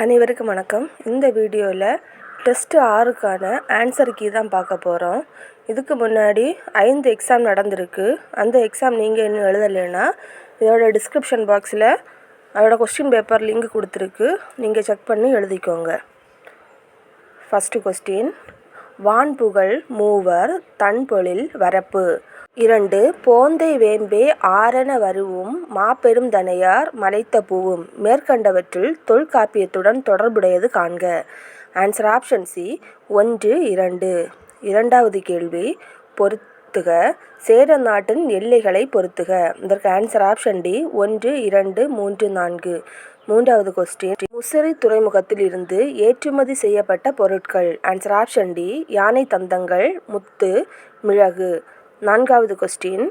அனைவருக்கும் வணக்கம். இந்த வீடியோவில் டெஸ்ட்டு ஆறுக்கான ஆன்சர் கீ தான் பார்க்க போகிறோம் இதுக்கு முன்னாடி ஐந்து எக்ஸாம் நடந்திருக்கு. அந்த எக்ஸாம் நீங்கள் இன்னும் எழுதலைன்னா இதோட டிஸ்கிரிப்ஷன் பாக்ஸில் அதோட கொஸ்டின் பேப்பர் லிங்க் கொடுத்துருக்கு. நீங்கள் செக் பண்ணி எழுதிக்கோங்க. ஃபஸ்ட்டு கொஸ்டின் வான்புகழ் மூவர் தன்பொழில் வரப்பு. இரண்டு போந்தை வேம்பே ஆரண வரூஉம் மாபெரும் தனையார் மலைத்த பூவும். மேற்கண்டவற்றில் தொல்காப்பியத்துடன் தொடர்புடையது காண்க. ஆன்சர் ஆப்ஷன் சி ஒன்று இரண்டு. இரண்டாவது கேள்வி பொறுத்துக. சேர நாட்டின் எல்லைகளை பொறுத்துக. இதற்கு ஆன்சர் ஆப்ஷன் டி ஒன்று இரண்டு மூன்று நான்கு. மூன்றாவது கொஸ்டின் முசிறி துறைமுகத்தில் இருந்து ஏற்றுமதி செய்யப்பட்ட பொருட்கள். ஆன்சர் ஆப்ஷன் டி யானை தந்தங்கள் முத்து மிளகு. நான்காவது கொஸ்டின்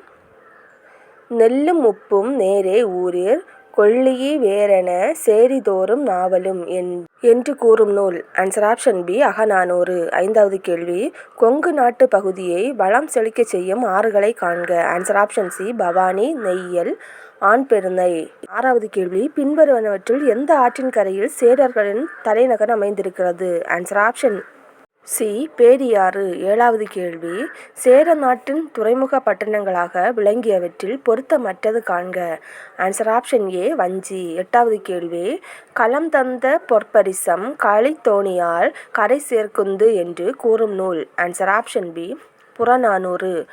நெல்லும் உப்பும் நேரே ஊரில் கொள்ளியே வேறென சேரிதோறும் நாவலும் என் என்று கூறும் நூல். Answer option B Akananuru. ஐந்தாவது கேள்வி கொங்கு நாட்டு பகுதியை வளம் செழிக்கச் செய்யும் ஆறுகளை காண்க. Answer option C Bhavani Noyyal ஆண் பெருந்தை. ஆறாவது கேள்வி பின்வருவனவற்றில் எந்த ஆற்றின் கரையில் சேரர்களின் தலைநகர் அமைந்திருக்கிறது? Answer option C. பேரியாறு ஏழாவது கேள்வி. சேர நாட்டின் துறைமுக பட்டணங்களாக விளங்கியவற்றில் பொருத்தமற்றது காண்க. ஆன்சர் ஆப்ஷன் ஏ வஞ்சி. எட்டாவது கேள்வி. களம் தந்த பொற்பரிசம் களித்தோணியால் கரை சேர்க்குந்து என்று கூறும் நூல். Answer option B Purananuru.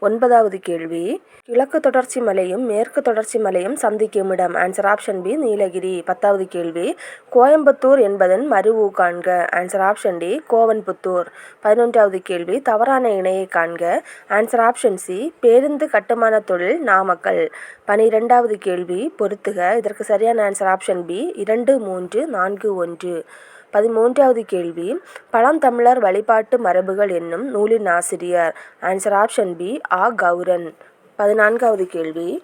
ஒன்பதாவது கேள்வி. கிழக்கு தொடர்ச்சி மலையும் மேற்கு தொடர்ச்சி மலையும் சந்திக்கும் இடம். Answer option B Nilgiri. பத்தாவது கேள்வி. கோயம்புத்தூர் என்பதன் மருவு காண்க. Answer option D Kovanputhur. பதினொன்றாவது கேள்வி தவறான இணையை காண்க. ஆன்சர் ஆப்ஷன் சி பேருந்து கட்டுமான தொழில் நாமக்கல். பனிரெண்டாவது கேள்வி பொருத்துக இதற்கு சரியான ஆன்சர் ஆப்ஷன் பி இரண்டு மூன்று நான்கு ஒன்று. பதிமூன்றாவது கேள்வி. பழந்தமிழர் வழிபாட்டு மரபுகள் என்னும் நூலின் ஆசிரியர். ஆன்சர் ஆப்ஷன் பி ஆ. கௌரன். பதினான்காவது கேள்வி.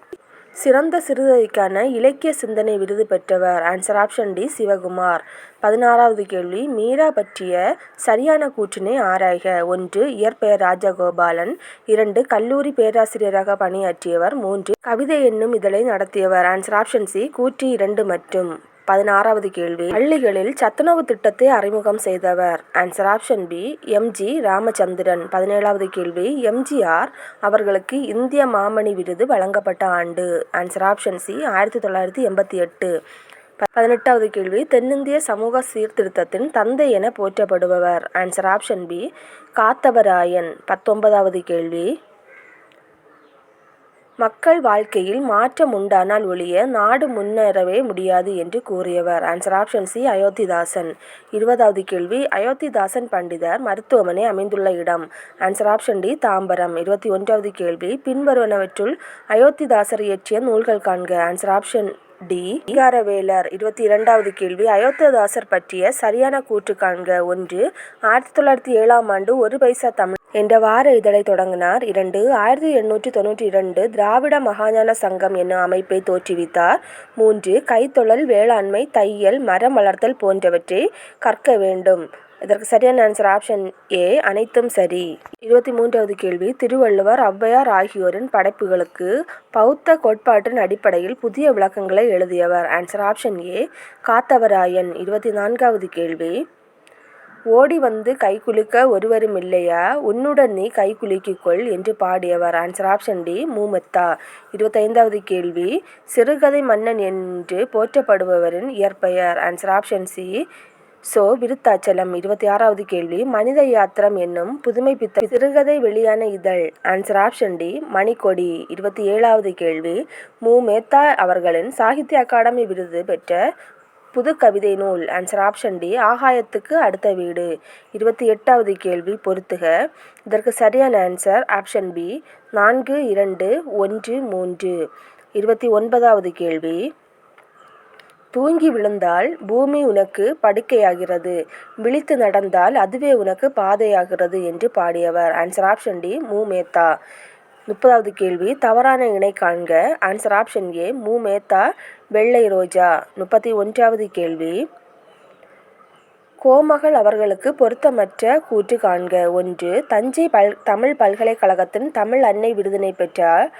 சிறந்த சிறுகதைக்கான இலக்கிய சிந்தனை விருது பெற்றவர். Answer option D Sivakumar. பதினாறாவது கேள்வி. மீரா பற்றிய சரியான கூற்றினை ஆராய்க. ஒன்று இயற்பெயர் ராஜகோபாலன். இரண்டு கல்லூரி பேராசிரியராக பணியாற்றியவர். மூன்று கவிதை என்னும் இதழை நடத்தியவர். ஆன்சர் ஆப்ஷன் சி கூற்றி இரண்டு மற்றும் பதினாறாவது கேள்வி. பள்ளிகளில் சத்துணவு திட்டத்தை அறிமுகம் செய்தவர். Answer option B MG Ramachandran. பதினேழாவது கேள்வி எம்ஜிஆர் அவர்களுக்கு இந்திய மாமணி விருது வழங்கப்பட்ட ஆண்டு. ஆன்சர் ஆப்ஷன் சி ஆயிரத்தி தொள்ளாயிரத்தி எண்பத்தி எட்டு. பதினெட்டாவது கேள்வி தென்னிந்திய சமூக சீர்திருத்தத்தின் தந்தை என போற்றப்படுபவர். Answer option B Kathavarayan. பத்தொன்பதாவது கேள்வி மக்கள் வாழ்க்கையில் மாற்றம் உண்டானால் ஒழிய நாடு முன்னேறவே முடியாது என்று கூறியவர். Answer option C Ayothidasan. இருபதாவது கேள்வி அயோத்திதாசன் பண்டிதர் மருத்துவமனை அமைந்துள்ள இடம். Answer option D Tambaram. இருபத்தி ஒன்றாவது கேள்வி பின்வருவனவற்றுள் அயோத்திதாசர் இயற்றிய நூல்கள் காண்க. ஆன்சர் ஆப்ஷன் டி ஈகாரவேலர் இருபத்தி இரண்டாவது கேள்வி அயோத்திதாசர் பற்றிய சரியான கூற்று காண்க. ஒன்று ஆயிரத்தி தொள்ளாயிரத்தி ஏழாம் ஆண்டு ஒரு பைசா தமிழ் என்ற வார இதழை தொடங்கினார். இரண்டு ஆயிரத்தி எண்ணூற்றி தொண்ணூற்றி இரண்டு திராவிட மகாஞான சங்கம் என்னும் அமைப்பை தோற்றுவித்தார். மூன்று கைத்தொழில் வேளாண்மை தையல் மரம் வளர்த்தல் போன்றவற்றை கற்க வேண்டும். இதற்கு சரியான ஆன்சர் ஆப்ஷன் ஏ அனைத்தும் சரி. இருபத்தி மூன்றாவது கேள்வி திருவள்ளுவர் ஔவையார் ஆகியோரின் படைப்புகளுக்கு பௌத்த கோட்பாட்டின் அடிப்படையில் புதிய விளக்கங்களை எழுதியவர். Answer option A Kathavarayan. இருபத்தி நான்காவது கேள்வி ஓடி வந்து கைகுலுக்க ஒருவரும் இல்லையா? உன்னுடன் நீ கைகுலுக்கிக் கொள் என்று பாடியவர். Answer option D Mu Metha. இருபத்தைந்தாவது கேள்வி. சிறுகதை மன்னன் என்று போற்றப்படுபவரின் இயற்பெயர். Answer option C So Viruthachalam. இருபத்தி ஆறாவது கேள்வி. மனித யாத்திரம் என்னும் புதுமை பித்த சிறுகதை வெளியான இதழ். Answer option D Manikodi. இருபத்தி ஏழாவது கேள்வி. மு மேத்தா அவர்களின் சாகித்ய அகாடமி விருது பெற்ற புது கவிதை நூல் ஆன்சர் ஆப்ஷன் டி ஆகாயத்துக்கு அடுத்த வீடு. இருபத்தி எட்டாவது கேள்வி பொறுத்துக இதற்கு சரியான ஆன்சர் ஆப்ஷன் பி நான்கு இரண்டு ஒன்று மூன்று. இருபத்தி ஒன்பதாவது கேள்வி. தூங்கி விழுந்தால் பூமி உனக்கு படுக்கையாகிறது. விழித்து நடந்தால் அதுவே உனக்கு பாதையாகிறது என்று பாடியவர். ஆன்சர் ஆப்ஷன் டி மு மேத்தா முப்பதாவது கேள்வி தவறான இணை காண்க. ஆன்சர் ஆப்ஷன் ஏ மு. மேத்தா வெள்ளை ரோஜா. முப்பத்தி ஒன்றாவது கேள்வி கோமகள் அவர்களுக்கு பொருத்தமற்ற கூற்று காண்க. ஒன்று தஞ்சை பல் தமிழ் பல்கலைக்கழகத்தின் தமிழ் அன்னை விருதினை பெற்றார்.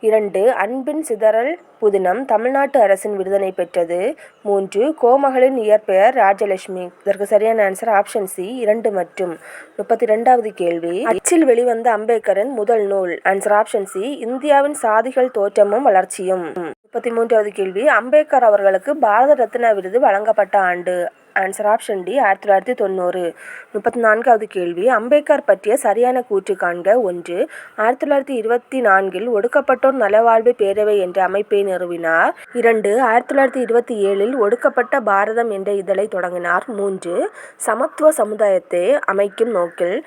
இரண்டு அன்பின் சிதறல் புதினம் தமிழ்நாட்டு அரசின் விருதினை பெற்றது. மூன்று கோமகளின் இயற்பெயர் ராஜலட்சுமி. இதற்கு சரியான ஆன்சர் ஆப்ஷன் சி இரண்டு மற்றும் முப்பத்தி ரெண்டாவது கேள்வி. அச்சில் வெளிவந்த அம்பேத்கரின் முதல் நூல். ஆன்சர் ஆப்ஷன் சி இந்தியாவின் சாதிகள் தோற்றமும் வளர்ச்சியும். முப்பத்தி மூன்றாவது கேள்வி அம்பேத்கர் அவர்களுக்கு பாரத ரத்னா விருது வழங்கப்பட்ட ஆண்டு. ஆன்சர் ஆப்ஷன் டி ஆயிரத்தி தொள்ளாயிரத்தி தொண்ணூறு. முப்பத்தி நான்காவது கேள்வி அம்பேத்கர் பற்றிய சரியான கூற்று காண்க. ஒன்று ஆயிரத்தி தொள்ளாயிரத்தி இருபத்தி நான்கில் ஒடுக்கப்பட்டோர் நலவாழ்வு பேரவை என்ற அமைப்பை நிறுவினார். இரண்டு ஆயிரத்தி தொள்ளாயிரத்தி இருபத்தி ஏழில் ஒடுக்கப்பட்ட பாரதம் என்ற இதழை தொடங்கினார். மூன்று சமத்துவ சமுதாயத்தை அமைக்கும் நோக்கில்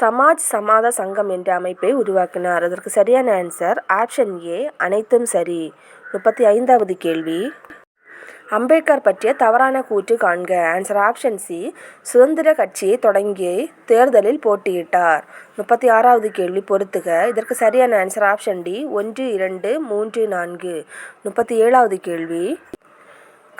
சமாஜ் சமாத சங்கம் என்ற அமைப்பை உருவாக்கினார். அதற்கு சரியான ஆன்சர் ஆப்ஷன் ஏ அனைத்தும் சரி. முப்பத்தி ஐந்தாவது கேள்வி அம்பேத்கர் பற்றிய தவறான கூற்று காண்க. ஆன்சர் ஆப்ஷன் சி சுதந்திர கட்சியை தொடங்கி தேர்தலில் போட்டியிட்டார். முப்பத்தி ஆறாவது கேள்வி பொறுத்துக. இதற்கு சரியான ஆன்சர் ஆப்ஷன் டி ஒன்று இரண்டு மூன்று நான்கு. முப்பத்தி ஏழாவது கேள்வி.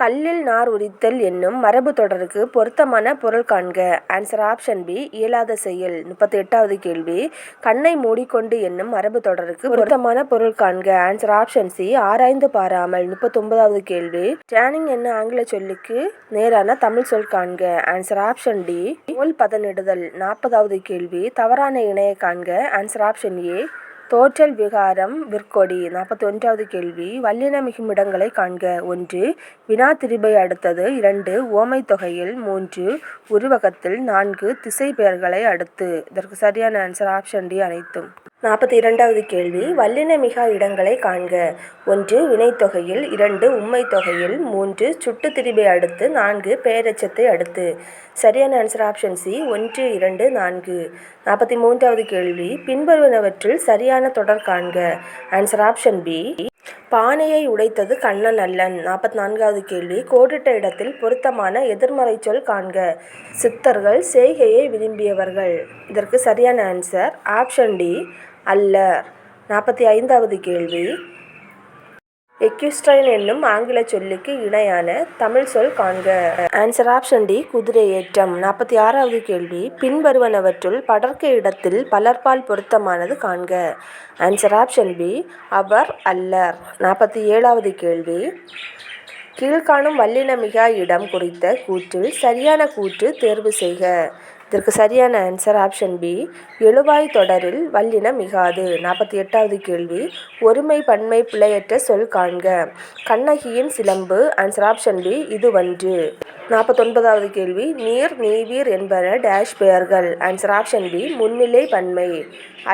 கல்லில் நார் உரித்தல் என்னும் மரபு தொடருக்கு பொருத்தமான பொருள் காண்க. ஆன்சர் ஆப்ஷன் பி இயலாத செயல். முப்பத்தி எட்டாவது கேள்வி கண்ணை மூடிக்கொண்டு என்னும் மரபு தொடருக்கு பொருத்தமான பொருள் காண்க. ஆன்சர் ஆப்ஷன் சி ஆராய்ந்து பாராமல். முப்பத்தொன்பதாவது கேள்வி ஸ்டேனிங் என்ன ஆங்கில சொல்லுக்கு நேரான தமிழ் சொல் காண்க? ஆன்சர் ஆப்ஷன் டி தோல் பதனிடுதல். நாற்பதாவது கேள்வி தவறான இணையை காண்க. ஆன்சர் ஆப்ஷன் ஏ தோற்றல் விகாரம் விற்கொடி நாற்பத்தி ஒன்றாவது கேள்வி. வல்லின மிகுமிடங்களை காண்க. ஒன்று வினா திருபை அடுத்தது. இரண்டு ஓமை தொகையில். மூன்று உருவகத்தில். நான்கு திசை பெயர்களை அடுத்து. இதற்கு சரியான ஆன்சர் ஆப்ஷன் டி அனைத்தும். நாற்பத்தி இரண்டாவது கேள்வி வல்லின மிகா இடங்களை காண்க. ஒன்று வினைத்தொகையில். இரண்டு உம்மை தொகையில் மூன்று சுட்டு திரிபை அடுத்து. நான்கு பெயரெச்சத்தை அடுத்து. சரியான ஆன்சர் ஆப்ஷன் சி ஒன்று இரண்டு நான்கு. நாற்பத்தி மூன்றாவது கேள்வி பின்வருவனவற்றில் சரியான தொடர் காண்க. ஆன்சர் ஆப்ஷன் பி பானையை உடைத்தது கண்ணன் அல்லன். நாற்பத்தி நான்காவது கேள்வி. கோடிட்ட இடத்தில் பொருத்தமான எதிர்மறை சொல் காண்க. சித்தர்கள் செய்கையை விரும்பியவர்கள். இதற்கு சரியான ஆன்சர் ஆப்ஷன் டி அல்லர். நாற்பத்தி ஐந்தாவது கேள்வி. எக்யூஸ்ட்ரைன் என்னும் ஆங்கில சொல்லுக்கு இணையான தமிழ் சொல் காண்க. ஆன்சர் ஆப்ஷன் டி குதிரை ஏற்றம். நாற்பத்தி ஆறாவது கேள்வி. பின்வருவனவற்றுள் படர்க்க இடத்தில் பலர்பால் பொருத்தமானது காண்க. ஆன்சர் ஆப்ஷன் பி அவர் அல்லர். நாற்பத்தி ஏழாவது கேள்வி. கீழ்காணும் வல்லினமிகா இடம் குறித்த கூற்றில் சரியான கூற்று தேர்வு செய்க. இதற்கு சரியான ஆன்சர் ஆப்ஷன் பி எழுவாய் தொடரில் வல்லினம் மிகாது. நாற்பத்தி எட்டாவது கேள்வி ஒருமை பன்மை பிழையற்ற சொல் காண்க. கண்ணகியின் சிலம்பு ஆன்சர் ஆப்ஷன் பி இது ஒன்று. நாற்பத்தொன்பதாவது கேள்வி நீர் நீவீர் என்பன டேஷ் பெயர்கள். ஆன்சர் ஆப்ஷன் பி முன்னிலை பன்மை.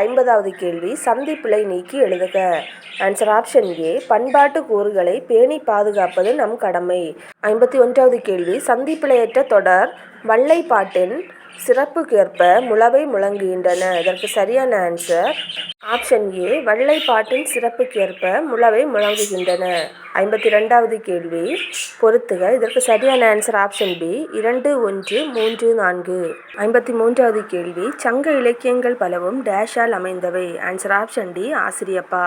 ஐம்பதாவது கேள்வி சந்தி பிழை நீக்கி எழுதுக. ஆன்சர் ஆப்ஷன் ஏ பண்பாட்டு கூறுகளை பேணி பாதுகாப்பது நம் கடமை. ஐம்பத்தி ஒன்றாவது கேள்வி சந்தி பிழையற்ற தொடர் வல்லைப்பாட்டின் சிறப்புக்கேற்ப முளவை முழங்குகின்றன. இதற்கு சரியான ஆன்சர் ஆப்ஷன் ஏ வள்ளை பாட்டின் சிறப்புக்கேற்ப முளவை முழங்குகின்றன. ஐம்பத்தி ரெண்டாவது கேள்வி பொறுத்துக இதற்கு சரியான ஆன்சர் ஆப்ஷன் பி இரண்டு ஒன்று மூன்று நான்கு. ஐம்பத்தி மூன்றாவது கேள்வி சங்க இலக்கியங்கள் பலவும் டேஷால் அமைந்தவை. ஆன்சர் ஆப்ஷன் டி ஆசிரியப்பா.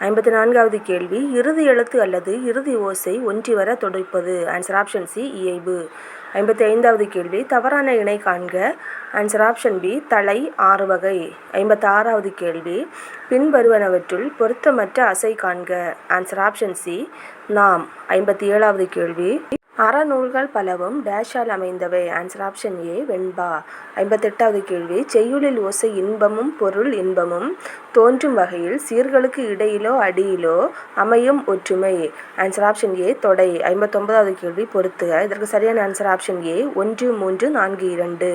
ஐம்பத்தி நான்காவது கேள்வி இறுதி எழுத்து அல்லது இறுதி ஓசை ஒன்றி வர தொடுப்பது. ஆன்சர் ஆப்ஷன் சி இயைபு. ஐம்பத்தி ஐந்தாவது கேள்வி தவறான இணை காண்க. ஆன்சர் ஆப்ஷன் பி தலை ஆறு வகை. ஐம்பத்தி ஆறாவது கேள்வி பின்வருவனவற்றுள் பொருத்தமற்ற அசை காண்க. ஆன்சர் ஆப்ஷன் சி நாம். ஐம்பத்தி ஏழாவது கேள்வி. அறநூல்கள் பலவும் டேஷால் அமைந்தவை. ஆன்சர் ஆப்ஷன் ஏ வெண்பா. ஐம்பத்தெட்டாவது கேள்வி. செய்யுளில் ஓசை இன்பமும் பொருள் இன்பமும் தோன்றும் வகையில் சீர்களுக்கு இடையிலோ அடியிலோ அமையும் ஒற்றுமை. ஆன்சர் ஆப்ஷன் ஏ தொடை. ஐம்பத்தொன்பதாவது கேள்வி பொறுத்துக. இதற்கு சரியான ஆன்சர் ஆப்ஷன் ஏ ஒன்று மூன்று நான்கு இரண்டு.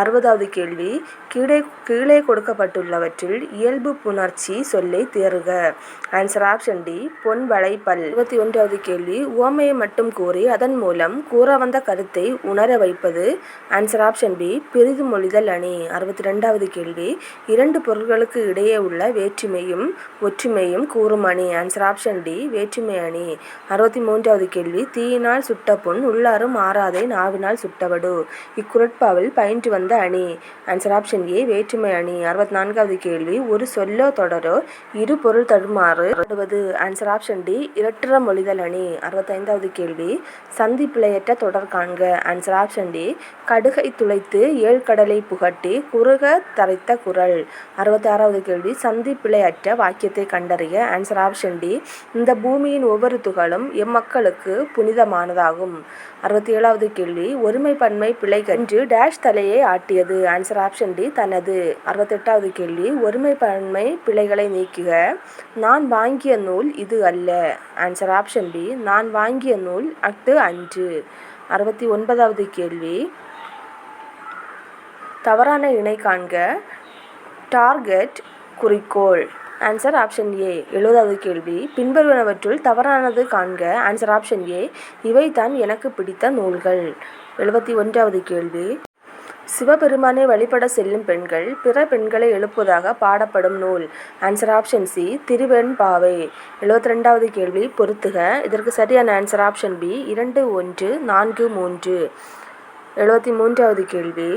அறுபதாவது கேள்வி. கீழே கீழே கொடுக்கப்பட்டுள்ளவற்றில் இயல்பு புணர்ச்சி சொல்லை தேறுக ஆன்சர் ஆப்ஷன் டி பொன் வளைப்பல். இருபத்தி ஒன்றாவது கேள்வி உவமையை மட்டும் கூறி அதன் மூலம் கூற வந்த கருத்தை உணர வைப்பது. ஆன்சர் ஆப்ஷன் பி பெரிது மொழிதல் அணி. அறுபத்தி ரெண்டாவது கேள்வி இரண்டு பொருள்களுக்கு இடையே உள்ள வேற்றுமையும் ஒற்றுமையும் கூறும் அணி. ஆன்சர் ஆப்ஷன் டி வேற்றுமை அணி. அறுபத்தி மூன்றாவது கேள்வி தீயினால் சுட்ட புண் உள்ளாரும் ஆறாதே நாவினால் சுட்டவடு. இக்குரட்பாவில் பயின்று வந்த வந்த அணி. ஆன்சர் ஆப்ஷன் ஏ வேற்றுமை அணி. அறுபத்தி நான்காவது கேள்வி ஒரு சொல்லோ தொடரோ இரு பொருள் தடுமாறு. அடுவது ஆன்சர் ஆப்ஷன் டி இரட்டர மொழிதல் அணி. அறுபத்தைந்தாவது கேள்வி சந்தி பிழையற்ற தொடர் காண்க. ஆன்சர் ஆப்ஷன் டி கடுகை துளைத்து ஏழ்கடலை புகட்டி குறுக தரைத்த குரல். அறுபத்தி ஆறாவது கேள்வி சந்தி பிழையற்ற வாக்கியத்தை கண்டறிய. ஆன்சர் ஆப்ஷன் டி இந்த பூமியின் ஒவ்வொரு துகளும் எம்மக்களுக்கு புனிதமானதாகும். அறுபத்தி ஏழாவது கேள்வி ஒருமை பன்மை பிழை கன்று டேஷ் தலையை காட்டியது. ஆன்சர் ஆப்ஷன் டி தனது அறுபத்தெட்டாவது கேள்வி ஒருமைப்பன்மை பிழைகளை நீக்குக. நான் வாங்கிய நூல் இது அல்ல. ஆன்சர் ஆப்ஷன் டி நான் வாங்கிய நூல் அஃது அன்று. அறுபத்தி ஒன்பதாவது கேள்வி தவறான இணை காண்க. டார்கெட் குறிக்கோள். ஆன்சர் ஆப்ஷன் ஏ எழுபதாவது கேள்வி பின்வருவனவற்றுள் தவறானது காண்க. ஆன்சர் ஆப்ஷன் ஏ இவை தான் எனக்கு பிடித்த நூல்கள். எழுபத்தி ஒன்றாவது கேள்வி சிவபெருமானை வழிபட செல்லும் பெண்கள் பிற பெண்களை எழுப்புவதாக பாடப்படும் நூல். ஆன்சர் ஆப்ஷன் சி திருவெண்பாவை எழுபத்தி ரெண்டாவது கேள்வி பொறுத்துக இதற்கு சரியான ஆன்சர் ஆப்ஷன் பி இரண்டு ஒன்று நான்கு மூன்று. எழுபத்தி மூன்றாவது கேள்வி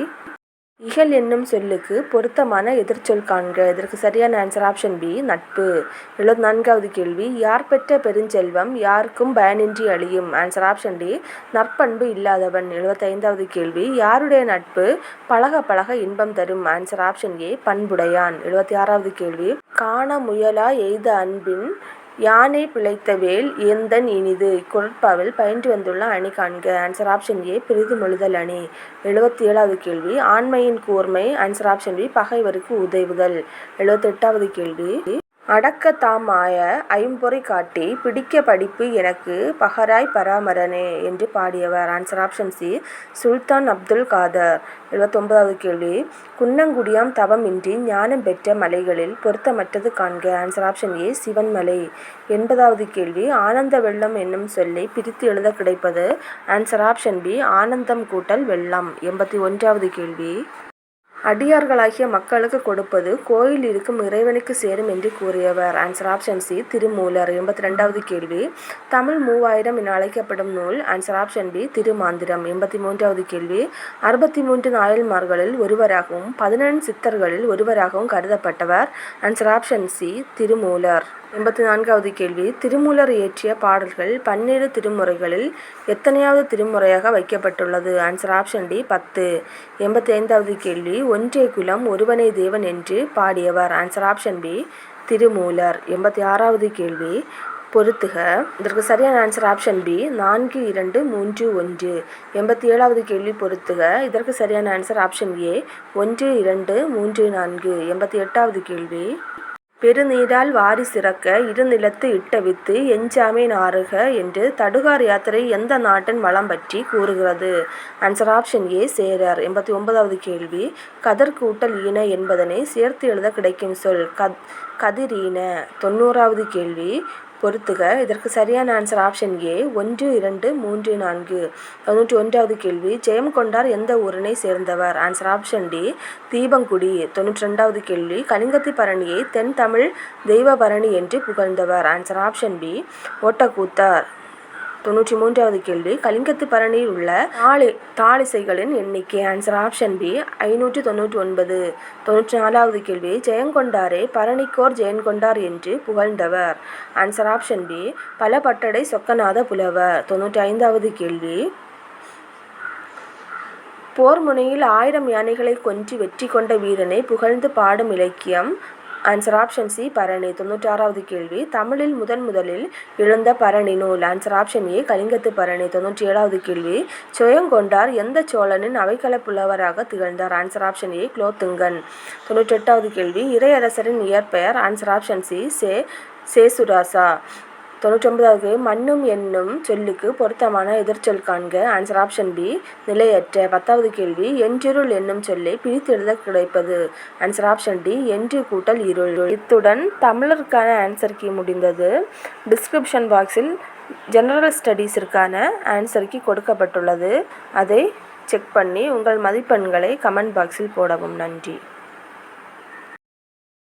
இகல் என்னும் சொல்லுக்கு பொருத்தமான எதிர்ச்சொல் காண்க. இதற்கு சரியான ஆன்சர் ஆப்ஷன் பி நட்பு. எழுபத்தி நான்காவது கேள்வி. யார் பெற்ற பெருஞ்செல்வம் யாருக்கும் பயனின்றி அழியும்? ஆன்சர் ஆப்ஷன் டி நற்பண்பு இல்லாதவன். எழுபத்தைந்தாவது கேள்வி. யாருடைய நட்பு பழக பழக இன்பம் தரும்? ஆன்சர் ஆப்ஷன் ஏ பண்புடையான். எழுபத்தி ஆறாவது கேள்வி. காண முயலா எய்த அன்பின் யானை பிழைத்த வேல் எந்தன் இனிது. குரட்பாவில் பயின்று வந்துள்ள அணி காண்க. ஆன்சர் ஆப்ஷன் ஏ மொழிதல் அணி. எழுபத்தி ஏழாவது கேள்வி. ஆண்மையின் கூர்மை. ஆன்சர் ஆப்ஷன் பி பகைவருக்கு உதவுதல். எழுபத்தெட்டாவது கேள்வி. அடக்கத்தாமாய ஐம்பொறை காட்டி பிடிக்க படிப்பு எனக்கு பகராய் பராமரனே என்று பாடியவர் answer option C Sultan Abdul Kadar. எழுபத்தொன்பதாவது கேள்வி. குன்னங்குடியாம் தவமின்றி ஞானம் பெற்ற மலைகளில் பொருத்தமற்றது காண்க. ஆன்சர் ஆப்ஷன் ஏ சிவன்மலை எண்பதாவது கேள்வி. ஆனந்த வெள்ளம் என்னும் சொல்லை பிரித்து எழுத கிடைப்பது. ஆன்சர் ஆப்ஷன் பி ஆனந்தம் கூட்டல் வெள்ளம். எண்பத்தி ஒன்றாவது கேள்வி. அடியார்களாகிய மக்களுக்கு கொடுப்பது கோயில் இருக்கும் இறைவனுக்கு சேரும் என்று கூறியவர். Answer option C Thirumoolar. எண்பத்தி ரெண்டாவது கேள்வி. தமிழ் மூவாயிரம் என அழைக்கப்படும் நூல். Answer option B Thirumandhiram. எண்பத்தி மூன்றாவது கேள்வி. அறுபத்தி மூன்று நாயல்மார்களில் ஒருவராகவும் பதினெண் சித்தர்களில் ஒருவராகவும் கருதப்பட்டவர். Answer option C Thirumoolar. எண்பத்தி நான்காவது கேள்வி. திருமூலர் இயற்றிய பாடல்கள் பன்னிரு திருமுறைகளில் எத்தனையாவது திருமுறையாக வைக்கப்பட்டுள்ளது? ஆன்சர் ஆப்ஷன் டி பத்து. எண்பத்தி ஐந்தாவது கேள்வி. ஒன்றே குலம் ஒருவனே தேவன் என்று பாடியவர். Answer option B Thirumoolar. எண்பத்தி ஆறாவது கேள்வி பொறுத்துக இதற்கு சரியான ஆன்சர் ஆப்ஷன் பி நான்கு இரண்டு மூன்று ஒன்று. எண்பத்தி ஏழாவது கேள்வி பொறுத்துக இதற்கு சரியான ஆன்சர் ஆப்ஷன் ஏ ஒன்று இரண்டு மூன்று நான்கு. எண்பத்தி எட்டாவது கேள்வி பெருநீரால் வாரி சிறக்க இருநிலத்து இட்ட வித்து எஞ்சாமை நாறுக என்று தடுகார் யாத்திரை எந்த நாட்டின் வளம் பற்றி கூறுகிறது? ஆன்சர் ஆப்ஷன் ஏ சேரர். எண்பத்தி ஒன்பதாவது கேள்வி. கதர் கூட்டல் ஈன என்பதனை சேர்த்து எழுத கிடைக்கும் சொல். கத் கதிரீன. தொண்ணூறாவது கேள்வி. பொறுத்துக. இதற்கு சரியான ஆன்சர் ஆப்ஷன் ஏ ஒன்று இரண்டு மூன்று நான்கு. தொண்ணூற்றி ஒன்றாவது கேள்வி ஜெயம் கொண்டார் எந்த ஊரினை சேர்ந்தவர்? Answer option D Theepangudi. தொண்ணூற்றி ரெண்டாவது கேள்வி கலிங்கத்தி பரணியை தென் தமிழ் தெய்வ பரணி என்று புகழ்ந்தவர். Answer option B Ottakoothar. தொண்ணூற்றி மூன்றாவது கேள்வி. கலிங்கத்து பரணியில் உள்ள தாளி தாளிசைகளின் எண்ணிக்கை. ஆன்சர் ஆப்ஷன் பி ஐநூற்றி தொண்ணூற்றி ஒன்பது. தொண்ணூற்றி நாலாவது கேள்வி ஜெயங்கொண்டாரே பரணிக்கோர் ஜெயங்கொண்டார் என்று புகழ்ந்தவர். ஆன்சர் ஆப்ஷன் பி பல பட்டடை சொக்கநாத புலவர். தொண்ணூற்றி ஐந்தாவது கேள்வி போர் முனையில் ஆயிரம் யானைகளை கொன்று வெற்றி கொண்ட வீரனை புகழ்ந்து பாடும் இலக்கியம் ஆன்சர் ஆப்ஷன் சி பரணி. தொண்ணூற்றாறாவது கேள்வி. தமிழில் முதன் முதலில் எழுந்த பரணி நூல். ஆன்சர் ஆப்ஷன் ஏ கலிங்கத்து பரணி. தொண்ணூற்றி ஏழாவது கேள்வி சுயங்கொண்டார் எந்த சோழனின் அவைக்கள புலவராக திகழ்ந்தார்? Answer option A Kulothungan. தொண்ணூற்றி எட்டாவது கேள்வி. இறையரசரின் இயற்பெயர். Answer option C Se Sesurasa. தொண்ணூற்றொன்பதாவது மண்ணும் என்னும் சொல்லுக்கு பொருத்தமான எதிர்ச்சொல் காண்க. ஆன்சர் ஆப்ஷன் பி நிலையற்ற. பத்தாவது கேள்வி என்றிருள் என்னும் சொல்லை பிரித்தெழுத கிடைப்பது. ஆன்சர் ஆப்ஷன் டி என்று கூட்டல் இருள். இத்துடன் தமிழருக்கான ஆன்சர் கீ முடிந்தது. டிஸ்கிரிப்ஷன் பாக்ஸில் ஜெனரல் ஸ்டடீஸிற்கான ஆன்சர் கீ கொடுக்கப்பட்டுள்ளது. அதை செக் பண்ணி உங்கள் மதிப்பெண்களை கமெண்ட் பாக்ஸில் போடவும். நன்றி.